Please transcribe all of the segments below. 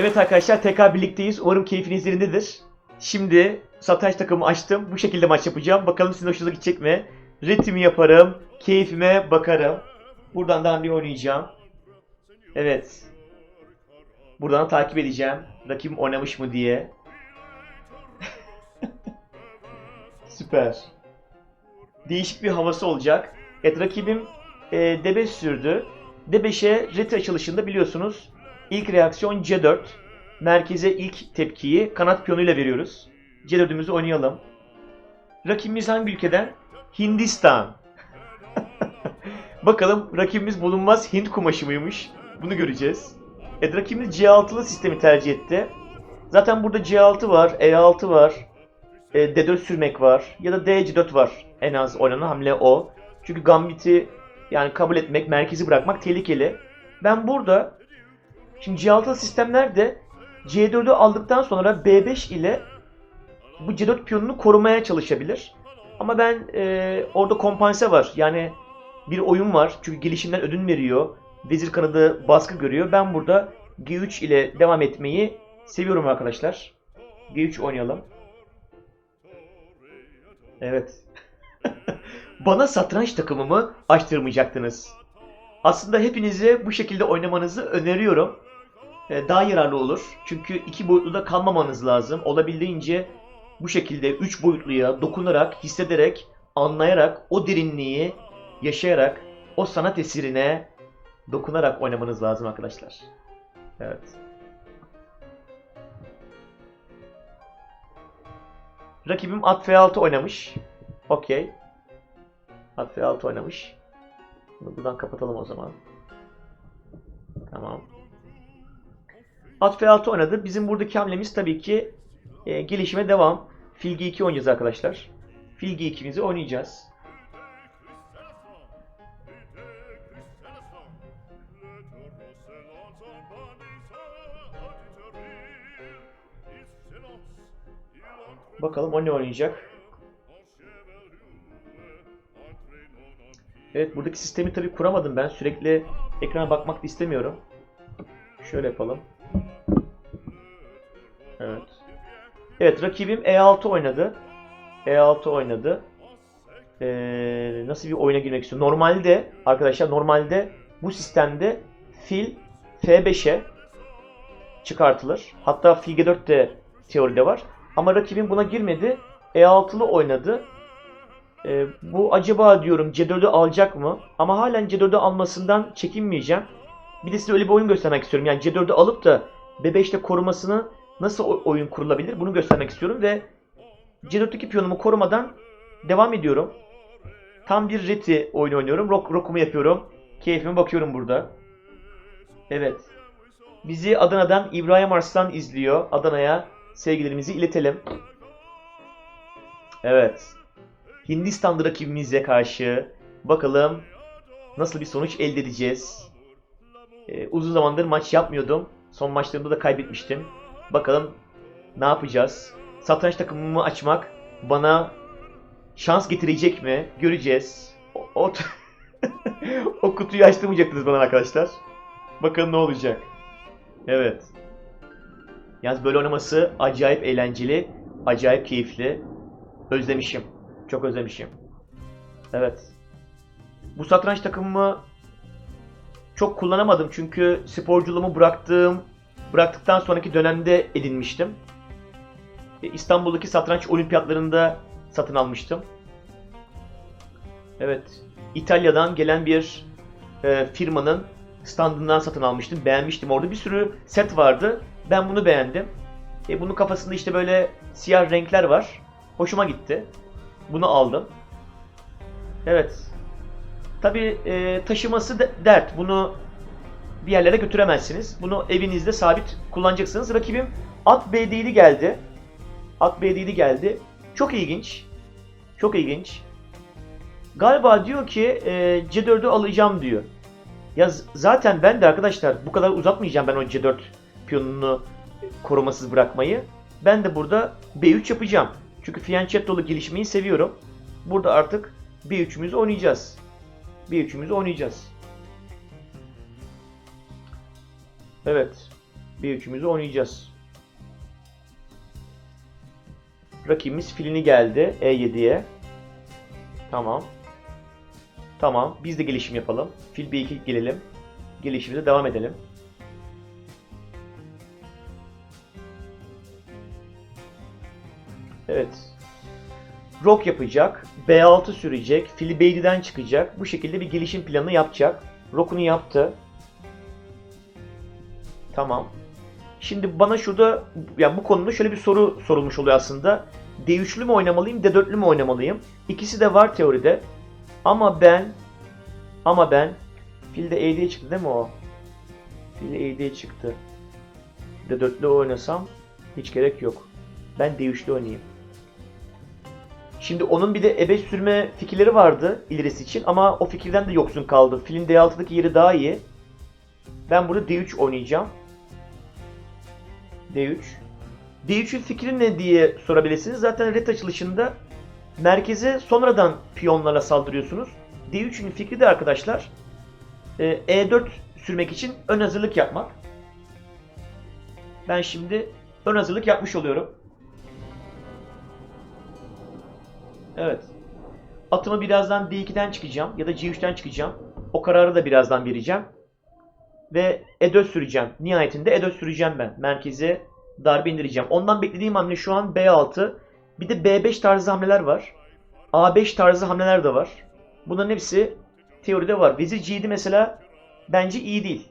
Evet arkadaşlar tekrar birlikteyiz. Umarım keyfiniz yerindedir. Şimdi satranç takımı açtım. Bu şekilde maç yapacağım. Bakalım sizin hoşunuza gidecek mi? Ritmi yaparım. Keyfime bakarım. Buradan da bir oynayacağım. Evet. Buradan takip edeceğim. Rakibim oynamış mı diye. Süper. Değişik bir havası olacak. Evet rakibim e, D5 sürdü. D5'e ret açılışında biliyorsunuz ilk reaksiyon C4. Merkeze ilk tepkiyi kanat piyonuyla veriyoruz. C4'ümüzü oynayalım. Rakibimiz hangi ülkeden? Hindistan. Bakalım rakibimiz bulunmaz Hint kumaşı mıymış? Bunu göreceğiz. Evet rakibimiz C6'lı sistemi tercih etti. Zaten burada C6 var, E6 var, e, D4 sürmek var ya da D4 var. En az oynanan hamle o. Çünkü Gambit'i yani kabul etmek, merkezi bırakmak tehlikeli. Ben burada şimdi C6'lı sistemlerde C4'ü aldıktan sonra B5 ile bu C4 piyonunu korumaya çalışabilir. Ama ben e, orada kompanse var. Yani bir oyun var. Çünkü gelişimden ödün veriyor. Vezir kanadı baskı görüyor. Ben burada G3 ile devam etmeyi seviyorum arkadaşlar. G3 oynayalım. Evet. Bana satranç takımımı açtırmayacaktınız. Aslında hepinize bu şekilde oynamanızı öneriyorum. Ee, Daha yararlı olur. Çünkü iki boyutlu da kalmamanız lazım. Olabildiğince bu şekilde üç boyutluya dokunarak, hissederek, anlayarak, o derinliği yaşayarak, o sanat esirine dokunarak oynamanız lazım arkadaşlar. Evet. Rakibim at F6 oynamış. Okey. At F6 oynamış. Bunu buradan kapatalım o zaman. Tamam. At F6 oynadı. Bizim buradaki hamlemiz tabii ki e, gelişime devam. Fil G2 oynayacağız arkadaşlar. Fil G2'mizi oynayacağız. Bakalım o ne oynayacak. Evet buradaki sistemi tabii kuramadım ben. Sürekli ekrana bakmak istemiyorum. Şöyle yapalım. Evet rakibim E6 oynadı. E6 oynadı. Ee, nasıl bir oyuna girmek istiyor? Normalde arkadaşlar normalde bu sistemde fil F5'e çıkartılır. Hatta fil G4 de teoride var. Ama rakibim buna girmedi. E6'lı oynadı. Ee, bu acaba diyorum C4'ü alacak mı? Ama halen C4'ü almasından çekinmeyeceğim. Bir de size öyle bir oyun göstermek istiyorum. Yani C4'ü alıp da B5'te korumasını nasıl oyun kurulabilir bunu göstermek istiyorum ve C4'teki piyonumu korumadan devam ediyorum. Tam bir reti oyun oynuyorum. Rock, rockumu yapıyorum. Keyfime bakıyorum burada. Evet. Bizi Adana'dan İbrahim Arslan izliyor. Adana'ya sevgilerimizi iletelim. Evet. Hindistanlı rakibimize karşı bakalım nasıl bir sonuç elde edeceğiz. Ee, uzun zamandır maç yapmıyordum. Son maçlarımda da kaybetmiştim. Bakalım ne yapacağız? Satranç takımımı açmak bana şans getirecek mi? Göreceğiz. O, o, o kutuyu açtırmayacaktınız bana arkadaşlar. Bakalım ne olacak. Evet. Yalnız böyle oynaması acayip eğlenceli, acayip keyifli. Özlemişim. Çok özlemişim. Evet. Bu satranç takımımı çok kullanamadım çünkü sporculuğumu bıraktığım bıraktıktan sonraki dönemde edinmiştim. E, İstanbul'daki satranç olimpiyatlarında satın almıştım. Evet. İtalya'dan gelen bir e, firmanın standından satın almıştım. Beğenmiştim. Orada bir sürü set vardı. Ben bunu beğendim. E, bunun kafasında işte böyle siyah renkler var. Hoşuma gitti. Bunu aldım. Evet. Tabi taşıması da dert. Bunu bir yerlere götüremezsiniz. Bunu evinizde sabit kullanacaksınız. Rakibim at B geldi. At B geldi. Çok ilginç. Çok ilginç. Galiba diyor ki e, C4'ü alacağım diyor. Ya zaten ben de arkadaşlar bu kadar uzatmayacağım ben o C4 piyonunu korumasız bırakmayı. Ben de burada B3 yapacağım. Çünkü fianchetto'lu gelişmeyi seviyorum. Burada artık B3'ümüzü oynayacağız. B3'ümüzü oynayacağız. Evet. B3'ümüzü oynayacağız. Rakibimiz filini geldi E7'ye. Tamam. Tamam. Biz de gelişim yapalım. Fil B2 gelelim. Gelişimize devam edelim. Evet. Rock yapacak. B6 sürecek. Fili B7'den çıkacak. Bu şekilde bir gelişim planı yapacak. Rock'unu yaptı. Tamam. Şimdi bana şurada ya bu konuda şöyle bir soru sorulmuş oluyor aslında. D3'lü mü oynamalıyım, D4'lü mü oynamalıyım? İkisi de var teoride. Ama ben ama ben fil de E7'ye çıktı değil mi o? Fil E7'ye çıktı. D4'lü oynasam hiç gerek yok. Ben D3'lü oynayayım. Şimdi onun bir de ebe sürme fikirleri vardı ilerisi için ama o fikirden de yoksun kaldı. Filin D6'daki yeri daha iyi. Ben burada D3 oynayacağım. D3. D3'ün fikri ne diye sorabilirsiniz. Zaten ret açılışında merkeze sonradan piyonlarla saldırıyorsunuz. D3'ün fikri de arkadaşlar e, E4 sürmek için ön hazırlık yapmak. Ben şimdi ön hazırlık yapmış oluyorum. Evet. Atımı birazdan D2'den çıkacağım ya da C3'ten çıkacağım. O kararı da birazdan vereceğim. Ve E4 süreceğim. Nihayetinde E4 süreceğim ben. Merkeze darbe indireceğim. Ondan beklediğim hamle şu an B6. Bir de B5 tarzı hamleler var. A5 tarzı hamleler de var. Bunların hepsi teoride var. Vezir C7 mesela bence iyi değil.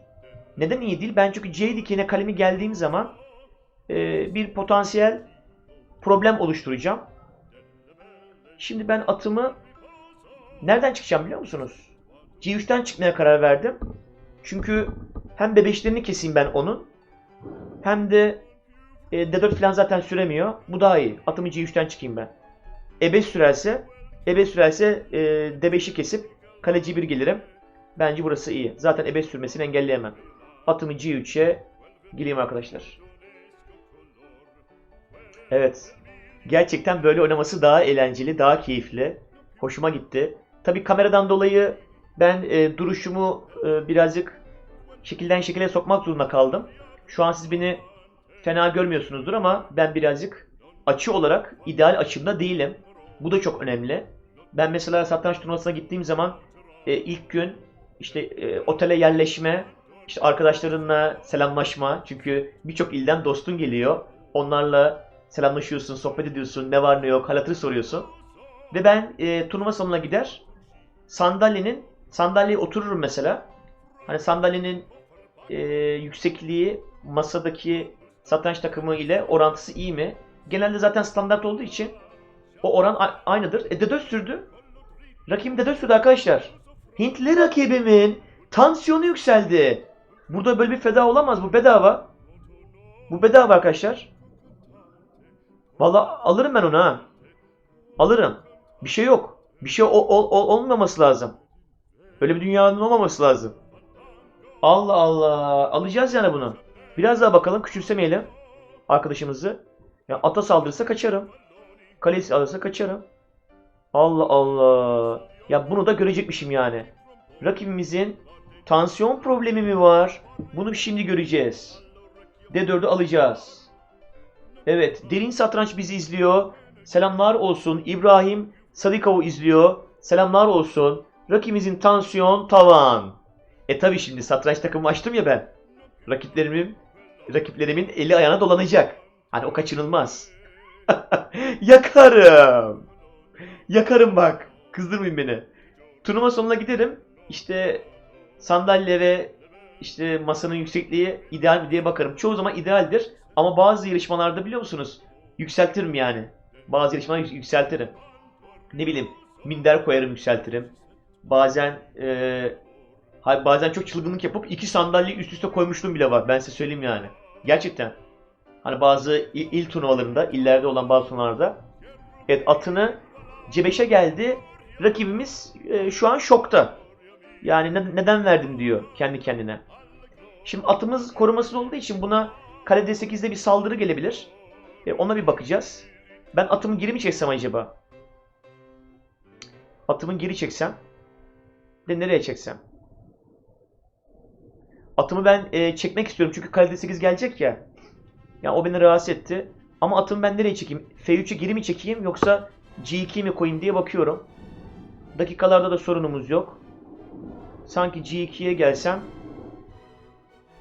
Neden iyi değil? Ben çünkü C dikine kalemi geldiğim zaman e, bir potansiyel problem oluşturacağım. Şimdi ben atımı nereden çıkacağım biliyor musunuz? C3'ten çıkmaya karar verdim. Çünkü hem B5'lerini keseyim ben onun. Hem de e, D4 falan zaten süremiyor. Bu daha iyi. Atımı C3'ten çıkayım ben. E5 sürerse E5 sürerse e, D5'i kesip kale C1 gelirim. Bence burası iyi. Zaten E5 sürmesini engelleyemem. Atımı C3'e gireyim arkadaşlar. Evet. Gerçekten böyle oynaması daha eğlenceli, daha keyifli. Hoşuma gitti. Tabii kameradan dolayı ben e, duruşumu e, birazcık şekilden şekile sokmak zorunda kaldım. Şu an siz beni fena görmüyorsunuzdur ama ben birazcık açı olarak ideal açımda değilim. Bu da çok önemli. Ben mesela satranç turnuvasına gittiğim zaman e, ilk gün işte e, otele yerleşme, işte arkadaşlarınla selamlaşma. Çünkü birçok ilden dostun geliyor. Onlarla selamlaşıyorsun, sohbet ediyorsun, ne var ne yok, hal hatır soruyorsun. Ve ben e, turnuva salonuna gider, sandalyenin, sandalyeye otururum mesela. Hani sandalyenin e, yüksekliği masadaki satranç takımı ile orantısı iyi mi? Genelde zaten standart olduğu için o oran aynıdır. E D4 sürdü. Rakibim D4 sürdü arkadaşlar. Hintli rakibimin tansiyonu yükseldi. Burada böyle bir feda olamaz. Bu bedava. Bu bedava arkadaşlar. Valla alırım ben onu ha. Alırım. Bir şey yok. Bir şey ol- ol- ol- olmaması lazım. Öyle bir dünyanın olmaması lazım. Allah Allah. Alacağız yani bunu. Biraz daha bakalım. Küçümsemeyelim. Arkadaşımızı. Ya ata saldırırsa kaçarım. Kalesi alırsa kaçarım. Allah Allah. Ya bunu da görecekmişim yani. Rakibimizin tansiyon problemi mi var? Bunu şimdi göreceğiz. D4'ü alacağız. Evet, Derin Satranç bizi izliyor. Selamlar olsun. İbrahim Sadikov'u izliyor. Selamlar olsun. Rakibimizin tansiyon tavan. E tabi şimdi satranç takımı açtım ya ben. Rakiplerimin rakiplerimin eli ayağına dolanacak. Hani o kaçınılmaz. Yakarım. Yakarım bak. Kızdırmayın beni. Turnuva sonuna giderim. İşte sandalye ve işte masanın yüksekliği ideal mi diye bakarım. Çoğu zaman idealdir. Ama bazı yarışmalarda biliyor musunuz? Yükseltirim yani. Bazı yarışmalarda yük- yükseltirim. Ne bileyim minder koyarım yükseltirim. Bazen eee, hay- bazen çok çılgınlık yapıp iki sandalye üst üste koymuşluğum bile var. Ben size söyleyeyim yani. Gerçekten. Hani bazı il, il turnuvalarında, illerde olan bazı turnuvalarda. Evet atını C5'e geldi. Rakibimiz e, şu an şokta. Yani ne- neden verdim diyor kendi kendine. Şimdi atımız korumasız olduğu için buna kale D8'de bir saldırı gelebilir. E, ona bir bakacağız. Ben atımı geri mi çeksem acaba? Atımı geri çeksem. De nereye çeksem? Atımı ben e, çekmek istiyorum çünkü kalede 8 gelecek ya. Ya o beni rahatsız etti. Ama atımı ben nereye çekeyim? F3'e geri mi çekeyim yoksa G2 mi koyayım diye bakıyorum. Dakikalarda da sorunumuz yok. Sanki G2'ye gelsem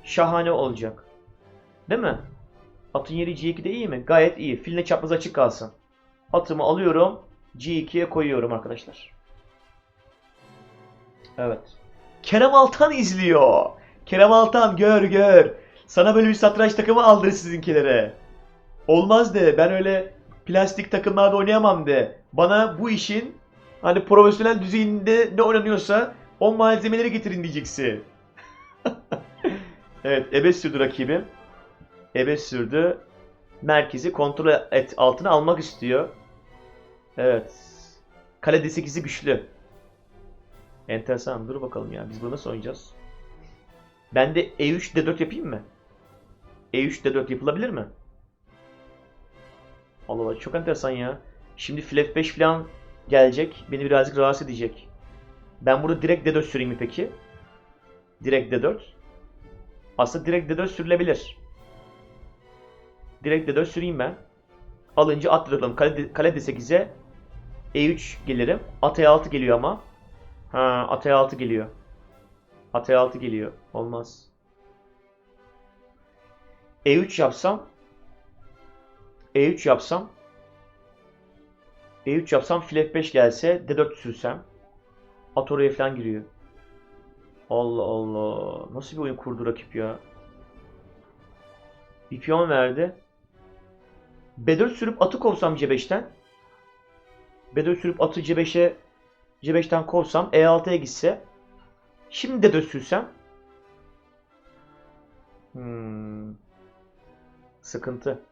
şahane olacak. Değil mi? Atın yeri G2'de iyi mi? Gayet iyi. Filine çapraz açık kalsın. Atımı alıyorum. G2'ye koyuyorum arkadaşlar. Evet. Kerem Altan izliyor. Kerem Altan gör gör. Sana böyle bir satranç takımı aldır sizinkilere. Olmaz de ben öyle plastik takımlarda oynayamam de. Bana bu işin hani profesyonel düzeyinde ne oynanıyorsa o malzemeleri getirin diyeceksin. evet ebe sürdü rakibim. Ebe sürdü. Merkezi kontrol et altına almak istiyor. Evet. Kale D8'i güçlü. Enteresan. Dur bakalım ya. Biz bunu nasıl oynayacağız? Ben de E E3 D4 yapayım mı? E3 D4 yapılabilir mi? Allah Allah çok enteresan ya. Şimdi flap 5 falan gelecek. Beni birazcık rahatsız edecek. Ben burada direkt D4 süreyim mi peki? Direkt D4. Aslında direkt D4 sürülebilir. Direkt D4 süreyim ben. Alınca at D4 alalım. Kale, kale D8'e E3 gelirim. At E6 geliyor ama. Ha, at E6 geliyor. At E6 geliyor. Olmaz. E3 yapsam E3 yapsam E3 yapsam fil F5 gelse D4 sürsem at oraya falan giriyor. Allah Allah. Nasıl bir oyun kurdu rakip ya? Bir piyon verdi. B4 sürüp atı kovsam C5'ten. B4 sürüp atı C5'e C5'ten kovsam E6'ya gitse. Şimdi D4 sürsem. Hmm. Sıkıntı.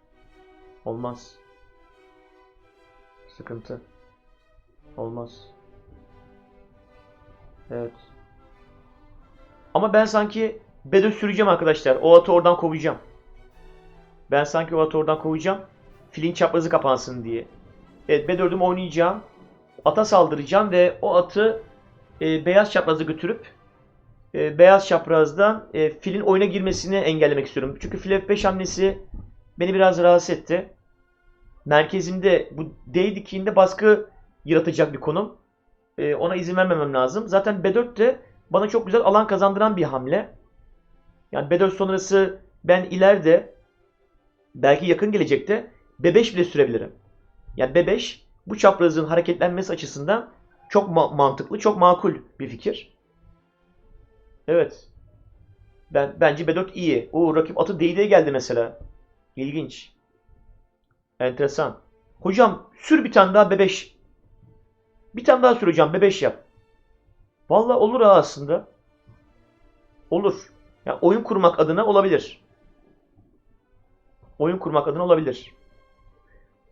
Olmaz. Sıkıntı. Olmaz. Evet. Ama ben sanki B4 süreceğim arkadaşlar. O atı oradan kovacağım. Ben sanki o atı oradan kovacağım. Filin çaprazı kapansın diye. Evet B4'ümü oynayacağım. Ata saldıracağım ve o atı e, beyaz çapraza götürüp e, beyaz çaprazdan e, filin oyuna girmesini engellemek istiyorum. Çünkü fil F5 hamlesi beni biraz rahatsız etti. Merkezimde bu D dikiğinde baskı yaratacak bir konum. E, ona izin vermemem lazım. Zaten B4 de bana çok güzel alan kazandıran bir hamle. Yani B4 sonrası ben ileride belki yakın gelecekte B5 bile sürebilirim. Yani B5 bu çaprazın hareketlenmesi açısından çok ma- mantıklı, çok makul bir fikir. Evet. Ben bence B4 iyi. O rakip atı D'ye geldi mesela. İlginç. Enteresan. Hocam sür bir tane daha B5. Bir tane daha sür hocam B5 yap. Vallahi olur ha aslında. Olur. Yani oyun kurmak adına olabilir. Oyun kurmak adına olabilir.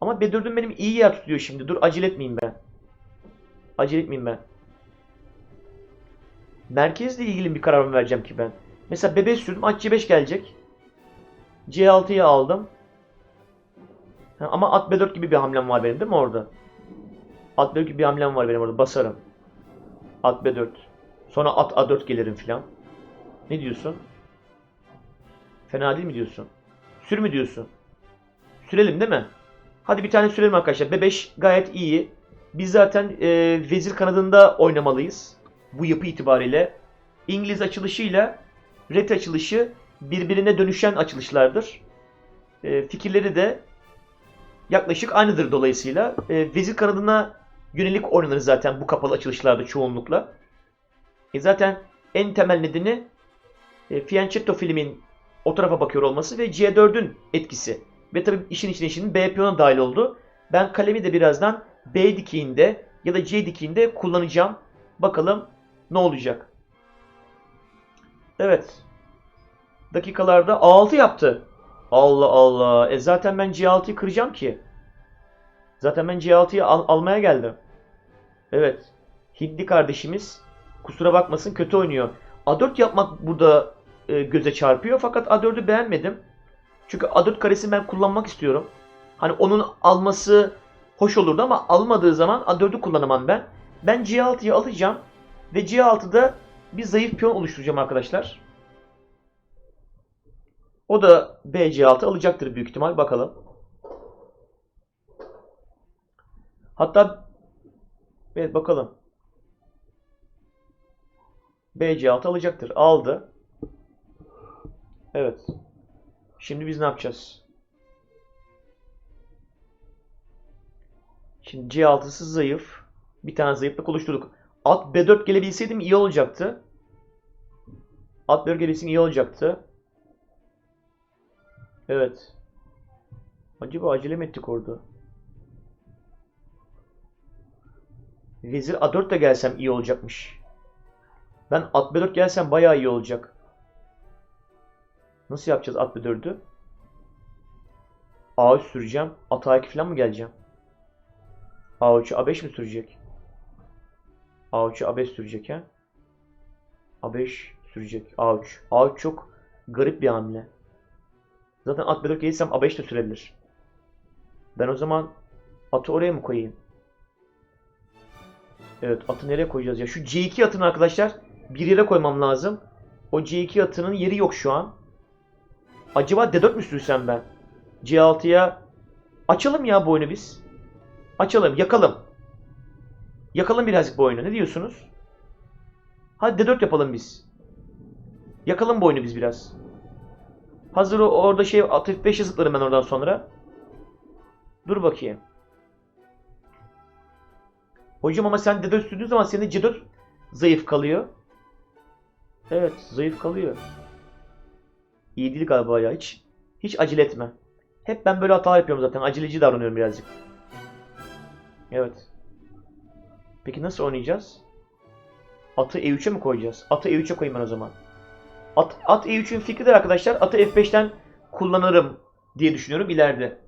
Ama B4'üm benim iyi yer tutuyor şimdi. Dur acele etmeyeyim ben. Acele etmeyeyim ben. Merkezle ilgili bir karar mı vereceğim ki ben? Mesela B5 sürdüm. At C5 gelecek. C6'yı aldım. Ama at B4 gibi bir hamlem var benim değil mi orada? At B4 gibi bir hamlem var benim orada. Basarım. At B4. Sonra at A4 gelirim filan. Ne diyorsun? Fena değil mi diyorsun? Sür mü diyorsun? Sürelim değil mi? Hadi bir tane sürelim arkadaşlar. B5 gayet iyi. Biz zaten e, vezir kanadında oynamalıyız. Bu yapı itibariyle. İngiliz açılışıyla ret açılışı birbirine dönüşen açılışlardır. E, fikirleri de yaklaşık aynıdır dolayısıyla. E, vezir kanadına yönelik oynanır zaten bu kapalı açılışlarda çoğunlukla. E, zaten en temel nedeni e, Fianchetto filmin o tarafa bakıyor olması ve C4'ün etkisi. Ve tabii işin içine şimdi B piyonu dahil oldu. Ben kalemi de birazdan B dikiğinde ya da C dikiğinde kullanacağım. Bakalım ne olacak. Evet. Dakikalarda A6 yaptı. Allah Allah. E zaten ben C6'yı kıracağım ki. Zaten ben C6'yı al- almaya geldim. Evet. Hintli kardeşimiz kusura bakmasın kötü oynuyor. A4 yapmak burada e, göze çarpıyor fakat A4'ü beğenmedim. Çünkü A4 karesini ben kullanmak istiyorum. Hani onun alması hoş olurdu ama almadığı zaman A4'ü kullanamam ben. Ben C6'yı alacağım ve C6'da bir zayıf piyon oluşturacağım arkadaşlar. O da BC6 alacaktır büyük ihtimal. Bakalım. Hatta evet bakalım. BC6 alacaktır. Aldı. Evet. Şimdi biz ne yapacağız? Şimdi C6'sı zayıf. Bir tane zayıflık oluşturduk. At B4 gelebilseydim iyi olacaktı. At B4 gelebilseydim iyi olacaktı. Evet. Acaba acele mi ettik orada? Vezir A4 de gelsem iyi olacakmış. Ben at B4 gelsem bayağı iyi olacak. Nasıl yapacağız at B4'ü? A3 süreceğim. At A2 falan mı geleceğim? A3'ü A5 mi sürecek? A3'ü A5 sürecek ha? A5 sürecek. A3. A3 çok garip bir hamle. Zaten at B4 gelirsem A5 de sürebilir. Ben o zaman atı oraya mı koyayım? Evet atı nereye koyacağız ya? Şu C2 atını arkadaşlar bir yere koymam lazım. O C2 atının yeri yok şu an. Acaba D4 mü sürsem ben? C6'ya açalım ya bu oyunu biz. Açalım, yakalım. Yakalım birazcık bu oyunu. Ne diyorsunuz? Hadi D4 yapalım biz. Yakalım bu oyunu biz biraz. Hazır orada şey at F5'e zıplarım ben oradan sonra. Dur bakayım. Hocam ama sen D4 sürdüğün zaman senin C4 zayıf kalıyor. Evet, zayıf kalıyor. İyi değil galiba ya hiç. Hiç acele etme. Hep ben böyle hata yapıyorum zaten. Aceleci davranıyorum birazcık. Evet. Peki nasıl oynayacağız? Atı E3'e mi koyacağız? Atı E3'e koyayım ben o zaman. At, at E3'ün fikridir arkadaşlar. Atı F5'ten kullanırım diye düşünüyorum ileride.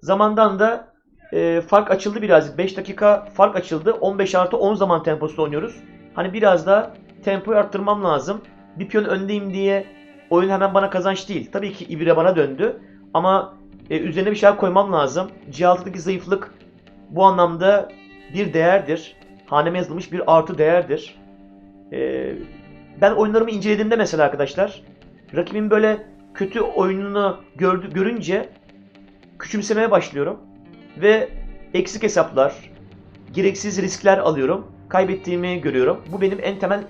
Zamandan da e, fark açıldı birazcık. 5 dakika fark açıldı. 15 artı 10 zaman temposunda oynuyoruz. Hani biraz da tempoyu arttırmam lazım. Bir piyon öndeyim diye oyun hemen bana kazanç değil. Tabii ki ibire bana döndü. Ama e, üzerine bir şeyler koymam lazım. C6'daki zayıflık bu anlamda bir değerdir. Haneme yazılmış bir artı değerdir. E, ben oyunlarımı incelediğimde mesela arkadaşlar rakibin böyle kötü oyununu gördü, görünce küçümsemeye başlıyorum. Ve eksik hesaplar, gereksiz riskler alıyorum. Kaybettiğimi görüyorum. Bu benim en temel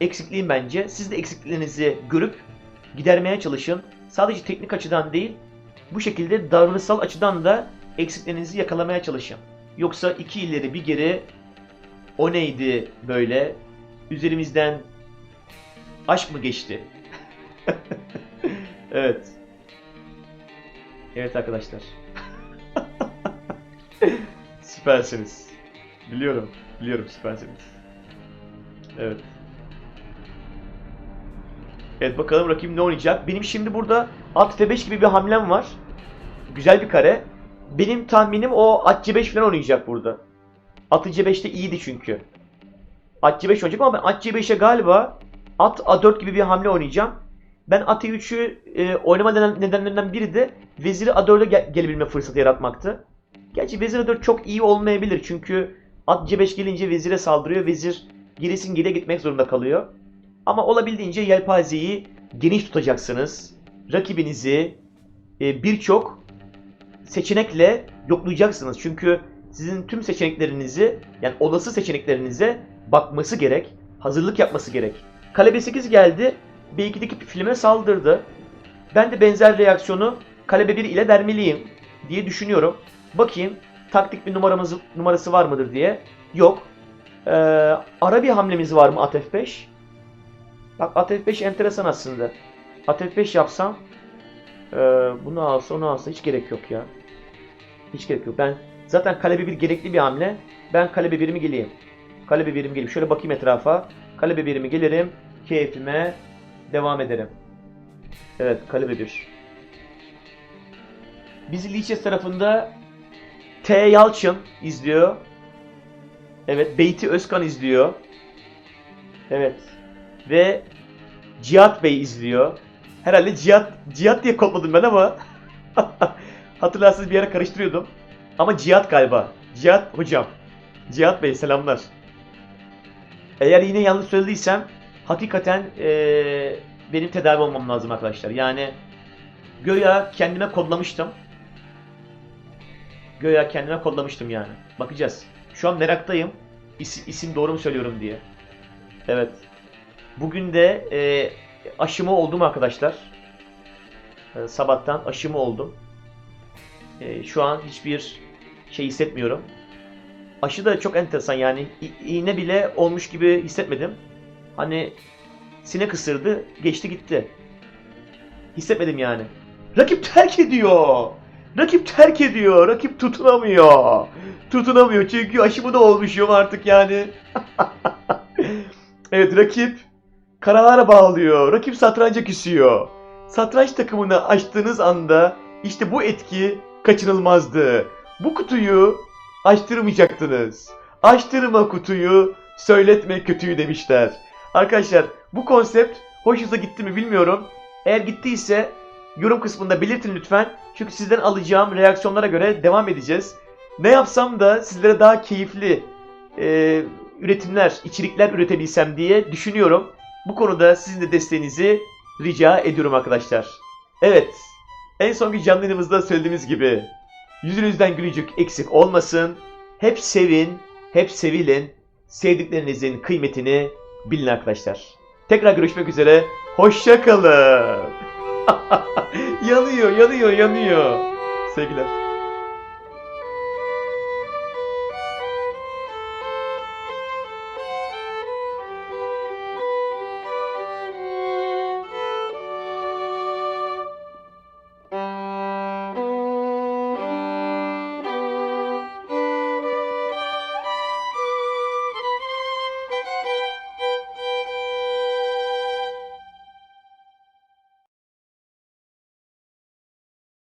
eksikliğim bence. Siz de eksikliklerinizi görüp gidermeye çalışın. Sadece teknik açıdan değil, bu şekilde davranışsal açıdan da eksiklerinizi yakalamaya çalışın. Yoksa iki ileri bir geri o neydi böyle? Üzerimizden aşk mı geçti? evet. Evet arkadaşlar. süpersiniz. Biliyorum. Biliyorum süpersiniz. Evet. Evet bakalım rakibim ne oynayacak. Benim şimdi burada at F5 gibi bir hamlem var. Güzel bir kare. Benim tahminim o at C5 falan oynayacak burada. Atı C5'te iyiydi çünkü. At C5 oynayacak ama ben at C5'e galiba at A4 gibi bir hamle oynayacağım. Ben at E3'ü e, oynama neden- nedenlerinden biri de veziri A4'e gel- gelebilme fırsatı yaratmaktı. Gerçi vezir A4 çok iyi olmayabilir çünkü at C5 gelince vezire saldırıyor. Vezir gerisin geriye gitmek zorunda kalıyor. Ama olabildiğince yelpazeyi geniş tutacaksınız. Rakibinizi e, birçok seçenekle yoklayacaksınız. Çünkü sizin tüm seçeneklerinizi yani olası seçeneklerinize bakması gerek. Hazırlık yapması gerek. Kale B8 geldi. B2'deki filme saldırdı. Ben de benzer reaksiyonu kale B1 ile vermeliyim diye düşünüyorum. Bakayım taktik bir numaramız numarası var mıdır diye. Yok. Ee, ara bir hamlemiz var mı at F5? Bak at F5 enteresan aslında. At F5 yapsam ee, bunu alsa onu alsa hiç gerek yok ya. Hiç gerek yok. Ben zaten kale B1 gerekli bir hamle. Ben kale B1'imi geleyim. Kale B1'imi geleyim. Şöyle bakayım etrafa. Kale B1'imi gelirim. Keyfime devam ederim. Evet kale B1. Bizi Liches tarafında T. Yalçın izliyor. Evet Beyti Özkan izliyor. Evet. Ve Cihat Bey izliyor. Herhalde Cihat, Cihat diye kodladım ben ama hatırlarsınız bir ara karıştırıyordum. Ama Cihat galiba. Cihat hocam. Cihat Bey selamlar. Eğer yine yanlış söylediysem hakikaten eee, benim tedavi olmam lazım arkadaşlar. Yani Göya kendime kodlamıştım. Göya kendime kodlamıştım yani. Bakacağız. Şu an meraktayım. İsim, isim doğru mu söylüyorum diye. Evet. Bugün de e, aşımı oldum arkadaşlar. E, sabahtan aşımı oldum. E, şu an hiçbir şey hissetmiyorum. Aşı da çok enteresan yani iğne bile olmuş gibi hissetmedim. Hani sinek ısırdı, geçti gitti. Hissetmedim yani. Rakip terk ediyor. Rakip terk ediyor. Rakip tutunamıyor. Tutunamıyor çünkü aşımı da olmuşum artık yani. evet rakip karalara bağlıyor. Rakip satranca küsüyor. Satranç takımını açtığınız anda işte bu etki kaçınılmazdı. Bu kutuyu açtırmayacaktınız. Açtırma kutuyu, söyletme kötüyü demişler. Arkadaşlar bu konsept hoşunuza gitti mi bilmiyorum. Eğer gittiyse yorum kısmında belirtin lütfen. Çünkü sizden alacağım reaksiyonlara göre devam edeceğiz. Ne yapsam da sizlere daha keyifli e, üretimler, içerikler üretebilsem diye düşünüyorum. Bu konuda sizin de desteğinizi rica ediyorum arkadaşlar. Evet, en sonki canlı yayınımızda söylediğimiz gibi yüzünüzden gülücük eksik olmasın. Hep sevin, hep sevilin. Sevdiklerinizin kıymetini bilin arkadaşlar. Tekrar görüşmek üzere. Hoşça kalın. yanıyor, yanıyor, yanıyor. Sevgiler.